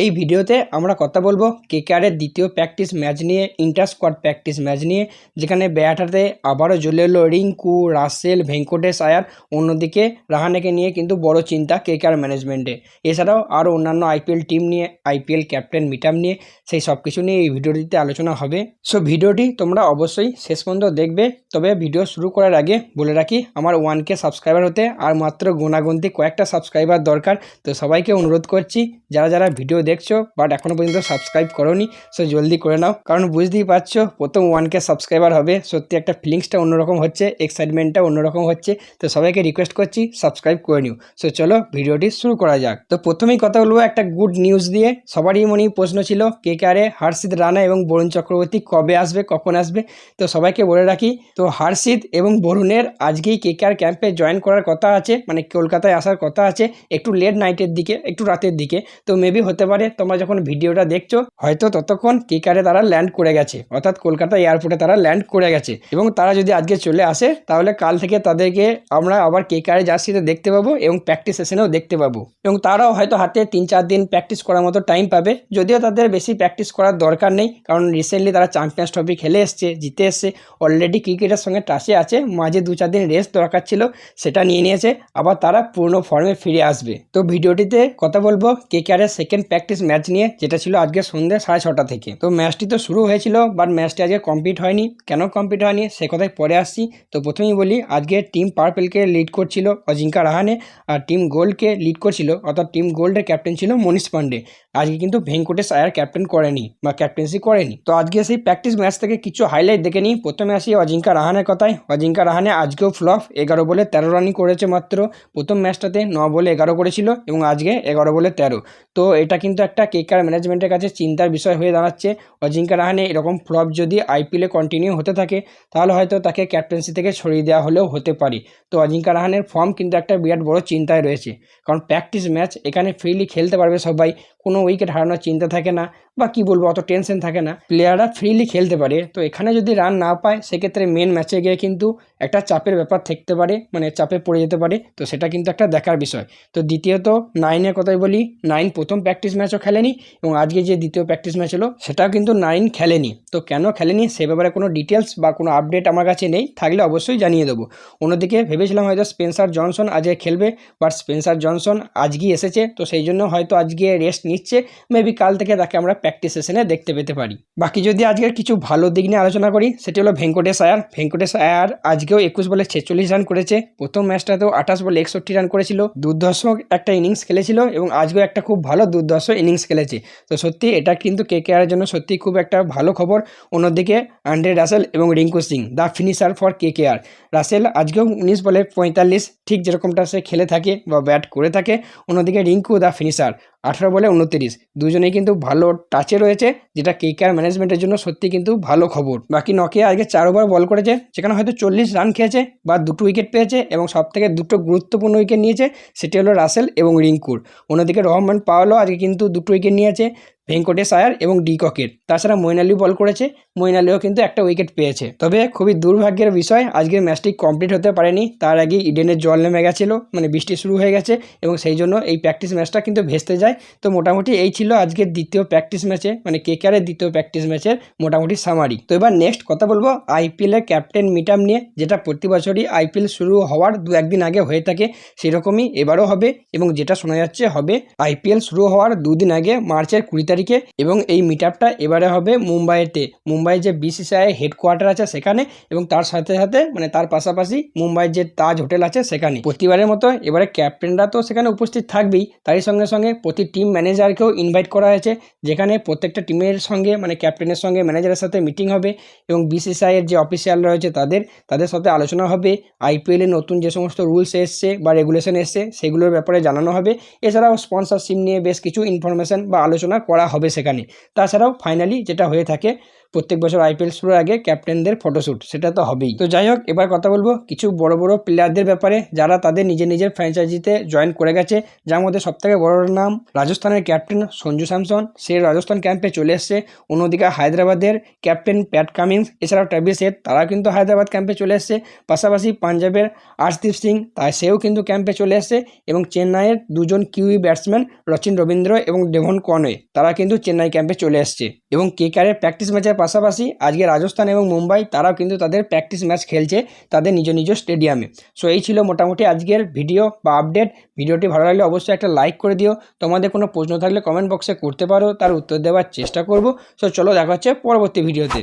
এই ভিডিওতে আমরা কথা বলব কেকেআরের দ্বিতীয় প্র্যাকটিস ম্যাচ নিয়ে ইন্টার স্কোয়াড প্র্যাকটিস ম্যাচ নিয়ে, যেখানে ব্যাটাতে আবারও জ্বলে এলো রিঙ্কু, রাসেল, ভেঙ্কটেশ আয়ার। অন্যদিকে রাহানেকে নিয়ে কিন্তু বড় চিন্তা কেকেআর ম্যানেজমেন্টে এছাড়াও আরও অন্যান্য আইপিএল টিম নিয়ে আইপিএল ক্যাপ্টেন মিটাম নিয়ে, সেই সব কিছু নিয়ে এই ভিডিওটিতে আলোচনা হবে। সো ভিডিওটি তোমরা অবশ্যই শেষ পর্যন্ত দেখবে। তবে ভিডিও শুরু করার আগে বলে রাখি, আমার ওয়ান কে সাবস্ক্রাইবার হতে আর মাত্র গোনাগুনতি কয়েকটা সাবস্ক্রাইবার দরকার। তো সবাইকে অনুরোধ করছি, যারা যারা ভিডিও দেখছ বাট এখনও পর্যন্ত সাবস্ক্রাইব করোনি সো জলদি করে নাও। কারণ বুঝতেই পারছ, প্রথম ওয়ান কে সাবস্ক্রাইবার হবে, সত্যি একটা ফিলিংসটা অন্যরকম হচ্ছে এক্সাইটমেন্টটা অন্যরকম হচ্ছে, তো সবাইকে রিকোয়েস্ট করছি সাবস্ক্রাইব করে নিও। সো চলো, ভিডিওটি শুরু করা যাক। তো প্রথমেই কথা বলব একটা গুড নিউজ দিয়ে। সবারই মনেই প্রশ্ন ছিল, কে কারে হার্ষিত রানা এবং বরুণ চক্রবর্তী কবে আসবে, কখন আসবে? তো সবাইকে বলে রাখি, তো হার্ষিত এবং বরুণের আজকেই কে কার ক্যাম্পে জয়েন করার কথা আছে মানে কলকাতায় আসার কথা আছে, একটু লেট নাইটের দিকে, একটু রাতের দিকে, তো মেবি হতে পারে তোমরা যখন ভিডিওটা দেখছ, হয়তো ততক্ষণ কেকারে তারা ল্যান্ড করে গেছে, অর্থাৎ কলকাতা এয়ারপোর্টে তারা ল্যান্ড করে গেছে। এবং তারা যদি আজকে চলে আসে, তাহলে কাল থেকে তাদেরকে আমরা আবার কেকারে জার্সিতে দেখতে পাবো এবং প্র্যাকটিস সেশনেও দেখতে পাবো। এবং তারাও হয়তো হাতে তিন চার দিন প্র্যাকটিস করার মতো টাইম পাবে, যদিও তাদের বেশি প্র্যাকটিস করার দরকার নেই, কারণ রিসেন্টলি তারা চ্যাম্পিয়ন্স ট্রফি খেলে এসছে, জিতে এসছে অলরেডি ক্রিকেটের সঙ্গে টাচে আছে, মাঝে দু চার দিন রেস্ট দরকার ছিল, সেটা নিয়ে নিয়েছে, আবার তারা পুরনো ফর্মে ফিরে আসবে। তো ভিডিওটিতে কথা বলব কে কেয়ারের সেকেন্ড প্র্যাকটিস ম্যাচ নিয়ে, যেটা ছিল আজকে সন্ধ্যে সাড়ে ছটা থেকে। তো ম্যাচটি তো শুরু হয়েছিল বাট ম্যাচটি আজকে কমপ্লিট হয়নি। কেন কমপ্লিট হয়নি? সে কথায় পরে আসছি। তো প্রথমেই বলি, আজকে টিম পার্পেলকে লিড করছিল অজিঙ্কা রাহানে, আর টিম গোল্ডকে লিড করছিল, অর্থাৎ টিম গোল্ডের ক্যাপ্টেন ছিল মনীষ পান্ডে। আজকে কিন্তু ভেঙ্কটেশ আয়ার ক্যাপ্টেন করেনি, বা ক্যাপ্টেন্সি করেনি। তো আজকে সেই প্র্যাকটিস ম্যাচ থেকে কিছু হাইলাইট দেখে নিই। প্রথমে আসি অজিঙ্কা রাহানের কথায়। অজিঙ্কা রাহানে আজকেও ফ্লপ এগারো বলে তেরো রানই করেছে মাত্র। প্রথম ম্যাচটাতে ন বলে এগারো করেছিল, এবং আজকে এগারো বলে তেরো। তো এটা কিন্তু একটা কেকার ম্যানেজমেন্টের কাছে চিন্তার বিষয় হয়ে দাঁড়াচ্ছে। অজিঙ্কা রাহানে এরকম ফ্লপ যদি আইপিএলে কন্টিনিউ হতে থাকে, তাহলে হয়তো তাকে ক্যাপ্টেন্সি থেকে সরিয়ে দেওয়া হলেও হতে পারে। তো অজিঙ্কা রাহানের ফর্ম কিন্তু একটা বিরাট বড় চিন্তায় রয়েছে। কারণ প্র্যাকটিস ম্যাচ এখানে ফ্রিলি খেলতে পারবে সবাই, কোনো উইকেট হারানোর চিন্তা থাকে না। বা কি বলব, অত টেনশন থাকে না। প্লেয়াররা ফ্রিলি খেলতে পারে। তো এখানে যদি রান না পায়, সেক্ষেত্রে মেন ম্যাচে গিয়ে কিন্তু একটা চাপের ব্যাপার থাকতে পারে মানে চাপে পড়ে যেতে পারে। তো সেটা কিন্তু একটা দেখার বিষয়। তো দ্বিতীয়ত নাইনের কথাই বলি নাইন প্রথম প্র্যাকটিস ম্যাচও খেলেনি এবং আজকে যে দ্বিতীয় প্র্যাকটিস ম্যাচ হলো, সেটাও কিন্তু নাইন খেলেনি। তো কেন খেলেনি, সে ব্যাপারে কোনো ডিটেলস বা কোনো আপডেট আমার কাছে নেই, থাকলে অবশ্যই জানিয়ে দেবো। অন্যদিকে ভেবেছিলাম হয়তো স্পেন্সার জনসন আজকে খেলবে বাট স্পেন্সার জনসন আজকেই এসেছে, তো সেই জন্য হয়তো আজকে রেস্ট নিচ্ছে। মেবি কাল থেকে তাকে আমরা প্র্যাকটিস সেশনে দেখতে পেতে পারি। বাকি যদি আজকের কিছু ভালো দিক নিয়ে আলোচনা করি, সেটি হলো ভেঙ্কটেশ আয়ার। ভেঙ্কটেশ আয়ার আজকেও একুশ বলে ছেচল্লিশ রান করেছে। প্রথম ম্যাচটাতেও আঠাশ বলে একষট্টি রান করেছিল। দুর্ধর্ষ একটা ইনিংস খেলেছিল এবং আজকেও একটা খুব ভালো দুর্ধর্ষ ইনিংস খেলেছে। তো সত্যি এটা কিন্তু কে কে আরের জন্য সত্যি খুব একটা ভালো খবর। অন্যদিকে আন্ড্রে রাসেল এবং Rinku Singh the finisher for K K R Russell আজকেও উনিশ বলে পঁয়তাল্লিশ, ঠিক যেরকমটা সে খেলে থাকে বা ব্যাট করে থাকে। অন্যদিকে রিঙ্কু দ্য ফিনিশার। আঠারো বলে উনত্রিশ। দুজনেই কিন্তু ভালো টাচে রয়েছে, যেটা কে কেয়ার ম্যানেজমেন্টের জন্য সত্যি কিন্তু ভালো খবর। বাকি নকিয়া আজকে চার ওভার বল করেছে, সেখানে হয়তো চল্লিশ রান খেয়েছে বা দুটো উইকেট পেয়েছে এবং সব থেকে দুটো গুরুত্বপূর্ণ উইকেট নিয়েছে, সেটি হলো রাসেল এবং রিঙ্কুর অন্যদিকে রহমান পাওয়ালও আজকে কিন্তু দুটো উইকেট নিয়েছে ভেঙ্কটেশ আয়ার এবং ডিককের তাছাড়া মইন আলী বল করেছে মইন আলীও কিন্তু একটা উইকেট পেয়েছে। তবে খুবই দুর্ভাগ্যের বিষয়, আজকের ম্যাচটি কমপ্লিট হতে পারেনি, তার আগে ইডেনের জল নেমে গেছিল মানে বৃষ্টি শুরু হয়ে গেছে, এবং সেই জন্য এই প্র্যাকটিস ম্যাচটা কিন্তু ভেস্তে যায়। তো মোটামুটি এই ছিল আজকের দ্বিতীয় প্র্যাকটিস ম্যাচে মানে কেকারের দ্বিতীয় প্র্যাকটিস ম্যাচের মোটামুটি সামারি তো এবার নেক্সট কথা বলব আইপিএলের ক্যাপ্টেন মিটাম নিয়ে, যেটা প্রতি বছরই আইপিএল শুরু হওয়ার দু একদিন আগে হয়ে থাকে, সেরকমই এবারও হবে, এবং যেটা শোনা যাচ্ছে হবে আইপিএল শুরু হওয়ার দুদিন আগে, মার্চের কুড়ি তারিখে এবং এই মিট এবারে হবে মুম্বাইতে। মুম্বাই যে বিসিসিআই হেডকোয়ার্টার আছে সেখানে এবং তার সাথে সাথে মানে তার পাশাপাশি মুম্বাইয়ের যে তাজ হোটেল আছে সেখানে। প্রতিবারের মতো এবারে ক্যাপ্টেনরা তো সেখানে উপস্থিত থাকবেই। তারই সঙ্গে সঙ্গে প্রতি টিম ম্যানেজারকেও ইনভাইট করা হয়েছে, যেখানে প্রত্যেকটা টিমের সঙ্গে মানে ক্যাপ্টেনের সঙ্গে ম্যানেজারের সাথে মিটিং হবে এবং বিসিসিআইয়ের যে অফিসিয়াল রয়েছে তাদের তাদের সাথে আলোচনা হবে। আইপিএলের নতুন যে সমস্ত রুলস এসছে বা রেগুলেশন এসছে, সেগুলোর ব্যাপারে জানানো হবে। এছাড়াও স্পন্সরশিপ নিয়ে বেশ কিছু ইনফরমেশন বা আলোচনা করা হবে সেখানে। তাছাড়াও ফাইনালি যেটা হয়ে থাকে প্রত্যেক বছর আইপিএল শুরুর আগে ক্যাপ্টেনদের ফটোশ্যুট সেটা তো হবেই। তো যাই হোক, এবার কথা বলব কিছু বড় বড় প্লেয়ারদের ব্যাপারে, যারা তাদের নিজের নিজের ফ্র্যাঞ্চাইজিতে জয়েন করে গেছে, যার মধ্যে সবথেকে বড় নাম রাজস্থানের ক্যাপ্টেন সঞ্জু স্যামসন। সে রাজস্থান ক্যাম্পে চলে এসছে। অন্যদিকে হায়দ্রাবাদের ক্যাপ্টেন প্যাট কামিংস এছাড়াও ট্র্যাভিস হেড তারা কিন্তু হায়দ্রাবাদ ক্যাম্পে চলে এসছে। পাশাপাশি পাঞ্জাবের আর্শদীপ সিং, তাই সেও কিন্তু ক্যাম্পে চলে এসছে। এবং চেন্নাইয়ের দুজন কিউই ব্যাটসম্যান রচিন রবীন্দ্র এবং ডেভন কনওয়ে, তারা কিন্তু চেন্নাই ক্যাম্পে চলে এসছে। এবং কেকারের প্র্যাকটিস ম্যাচের পাশাপাশি আজকে রাজস্থান এবং মুম্বাই তারাও কিন্তু তাদের প্র্যাকটিস ম্যাচ খেলছে তাদের নিজ নিজ স্টেডিয়ামে সো এই ছিল মোটামুটি আজকের ভিডিও বা আপডেট ভিডিওটি ভালো লাগলে অবশ্যই একটা লাইক করে দিও। তোমাদের কোনো প্রশ্ন থাকলে কমেন্ট বক্সে করতে পারো, তার উত্তর দেওয়ার চেষ্টা করব। সো চলো দেখা হচ্ছে পরবর্তী ভিডিওতে